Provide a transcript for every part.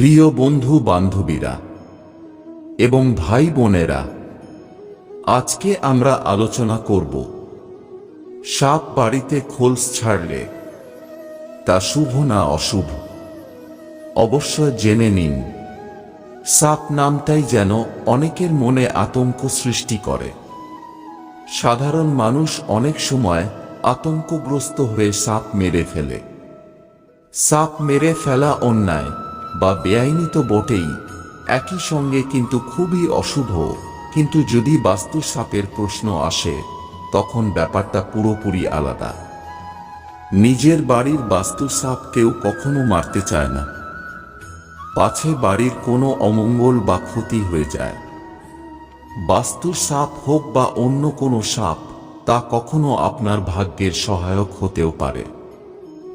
প্রিয় বন্ধু বান্ধবীরা এবং ভাই বোনেরা, আজকে আমরা আলোচনা করব সাপ বাড়িতে খোলস ছাড়লে তা শুভ না অশুভ। অবশ্য জেনে নিন, সাপ নামটাই যেন অনেকের মনে আতঙ্ক সৃষ্টি করে। সাধারণ মানুষ অনেক সময় আতঙ্কগ্রস্ত হয়ে সাপ মেরে ফেলে। সাপ মেরে ফেলা অন্যায় বা বেআইনি তো বটেই, একই সঙ্গে কিন্তু খুবই অশুভ। কিন্তু যদি বাস্তু সাপের প্রশ্ন আসে, তখন ব্যাপারটা পুরোপুরি আলাদা। নিজের বাড়ির বাস্তু সাপ কেউ কখনো মারতে চায় না। পাছে বাড়ির কোনো অমঙ্গল বা ক্ষতি হয়ে যায়। বাস্তু সাপ হোক বা অন্য কোনো সাপ, তা কখনো আপনার ভাগ্যের সহায়ক হতেও পারে।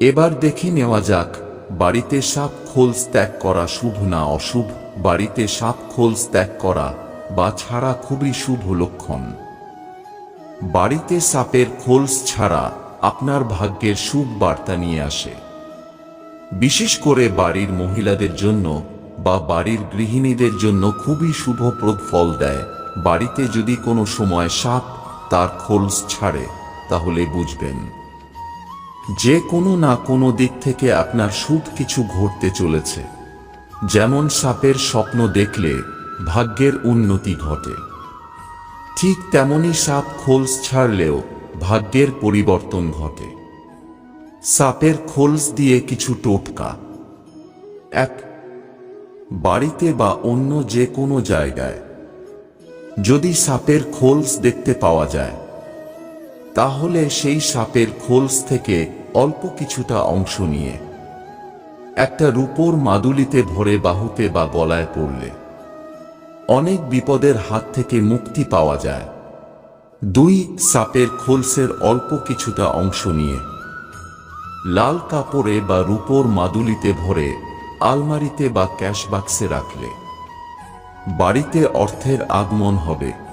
এবার দেখে নেওয়া যাক বাড়িতে সাপ খোলস ত্যাগ করা শুভ না অশুভ, বাড়িতে সাপ খোলস ত্যাগ করা বা ছাড়া খুবই শুভ লক্ষণ। বাড়িতে সাপের খোলস ছাড়া আপনার ভাগ্যের শুভ বার্তা নিয়ে আসে। বিশেষ করে বাড়ির মহিলাদের জন্য বা বাড়ির গৃহিণীদের জন্য খুবই শুভপ্রদ ফল দেয়। বাড়িতে যদি কোনো সময় সাপ তার খোলস ছাড়ে, তাহলে বুঝবেন। যে কোনো না কোনো দিক থেকে আপনার শুভ কিছু ঘটতে চলেছে। যেমন সাপের স্বপ্ন দেখলে ভাগ্যের উন্নতি ঘটে। ঠিক তেমনি সাপ খোলস ছাড়লেও ভাগ্যের পরিবর্তন ঘটে। সাপের খোলস দিয়ে কিছু টোটকা। এক, বাড়িতে বা অন্য যে কোনো জায়গায় যদি সাপের খোলস দেখতে পাওয়া যায় তাহলে সেই সাপের খোলস থেকে অল্প কিছুটা অংশ নিয়ে একটা রূপোর মাদুলিতে ভরে বাহুতে বা গলায় পড়লে অনেক বিপদের হাত থেকে মুক্তি পাওয়া যায়। দুই সাপের খোলসের অল্প কিছুটা অংশ নিয়ে লাল কাপড়ে বা রূপোর মাদুলিতে ভরে আলমারিতে বা ক্যাশ বাক্সে রাখলে বাড়িতে অর্থের আগমন হবে।